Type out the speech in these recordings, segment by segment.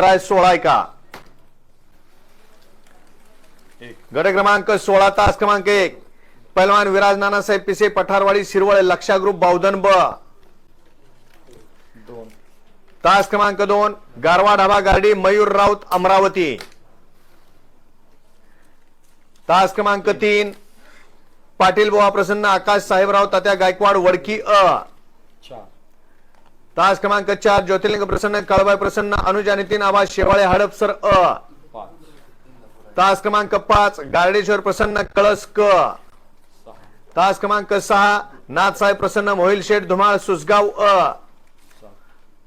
आहे सोळा आहे का? गट क्रमांक सोळा तास क्रमांक एक. पैलवान विराज नानासाहेब पिसे पठारवाडी शिरवळ लक्षा ग्रुप बावधन ब तास क्रमांक दोन गारवा ढाबा गार्डी मयूर राऊत अमरावती. तास क्रमांक तीन. पाटील बोवा प्रसन्न आकाश साहेबराव तात्या गायकवाड वडकी अ. तास क्रमांक चार ज्योतिर्लिंग प्रसन्न कळबाई प्रसन्न अनुजा नितीन आवाज शेवाळे हडपसर अ. तास क्रमांक पाच गार्डेश्वर प्रसन्न कळस क. तास क्रमांक सहा नाथसाहेब प्रसन्न मोहिल शेठ धुमाळ सुसगाव अ.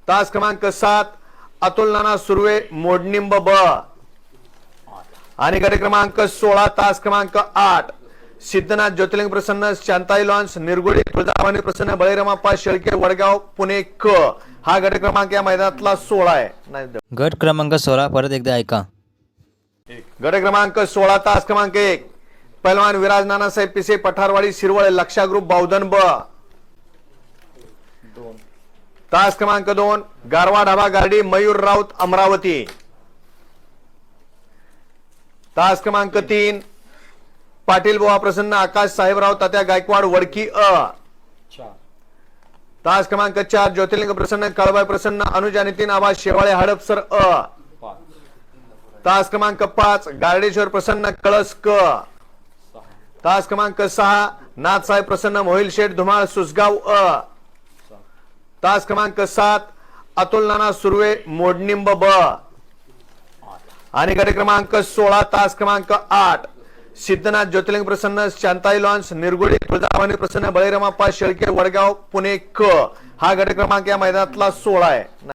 तास क्रमांक सात अतुल नाना सुर्वे मोडनिंब ब. आणि गट क्रमांक सोळा तास क्रमांक आठ. सिद्धनाथ ज्योतिर्लिंग प्रसन्न शांताई लॉन्स निरगुडी तुळजाभवानी प्रसन्न बळीरामाप्पा शेळके वडगाव पुणे क. हा गट क्रमांक या मैदानातला सोळा आहे. नाही गट क्रमांक सोळा परत एकदा ऐका. गट क्रमांक सोळा तास क्रमांक एक. पैलवान विराज नानासाहेब पिसे पठारवाडी शिरवळ लक्षा ग्रुप बावधन ब. तास क्रमांक दोन गारवा ढाबा गार्डी मयूर राऊत अमरावती. तास क्रमांक तीन पाटील बोवा प्रसन्न आकाश साहेबराव तात्या गायकवाड वडकी अ. तास क्रमांक चार ज्योतिर्लिंग प्रसन्न कळबाई प्रसन्न अनुजा नितीन आवाज शेवाळे हडपसर अ. तास क्रमांक पाच गार्डेश्वर प्रसन्न कळस क. तास क्रमांक सहा नाथसाहेब प्रसन्न मोहिल शेठ धुमाळ सुसगाव अ. तास क्रमांक सात अतुल नाना सुर्वे मोडनिंब ब. आणि गट क्रमांक सोळा तास क्रमांक आठ. सिद्धनाथ ज्योतिर्लिंग प्रसन्न शांताई लॉन्स निर्गुडी तुळजाभवानी प्रसन्न बळीरामाप्पा शेळके वडगाव पुणे क. हा गट क्रमांक या मैदानातला सोळा आहे.